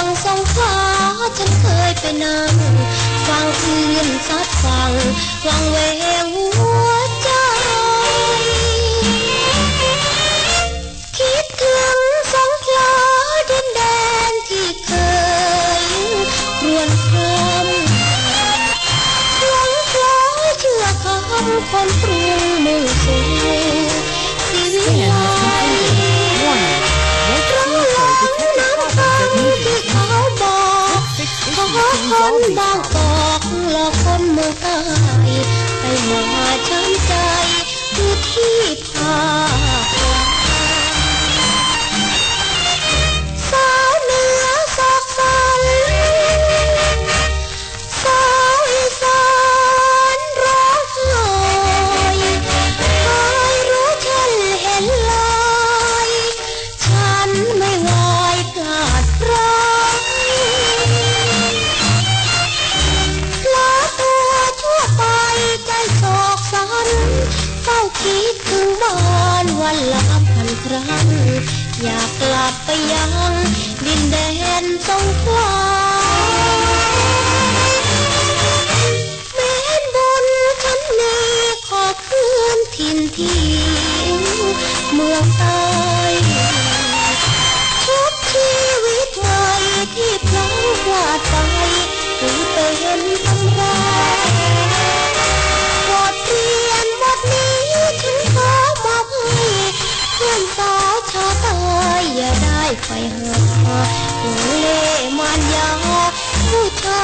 ังสองขาฉันเคยไปนำฟังคลื่นซัดฟังวังเวงหัวใจ คิดถึงสองคลาดินแดนที่เคยรวนพรมหวังคล้อยเชื่อคำคนปรุงายไปมาช้ำใจอยู่ที่ภา คิดถึงบ้านวันละพันครั้ง อยากกลับไปยังดินแดนสงขลาแม้นบนฉันนี้ขอคืนถิ่นที่เมืองตา ได้ไฟหาหลงเล่มานยาผู้ชา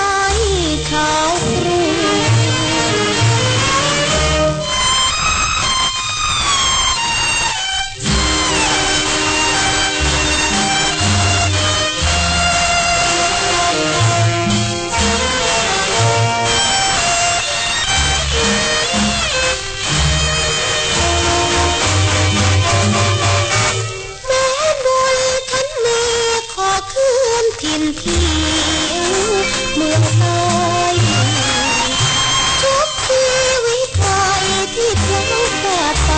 เมืองไยชีวิตไทยที่เขาแก่ไป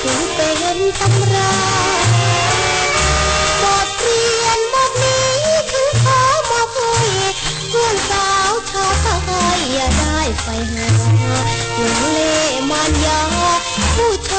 คือเป็นตำราบทเรียนบทนี้ฉันขอมอบใเพื่อนสาวชาวไทยอย่าได้ไปหาหลงเล่มันยาผู้ช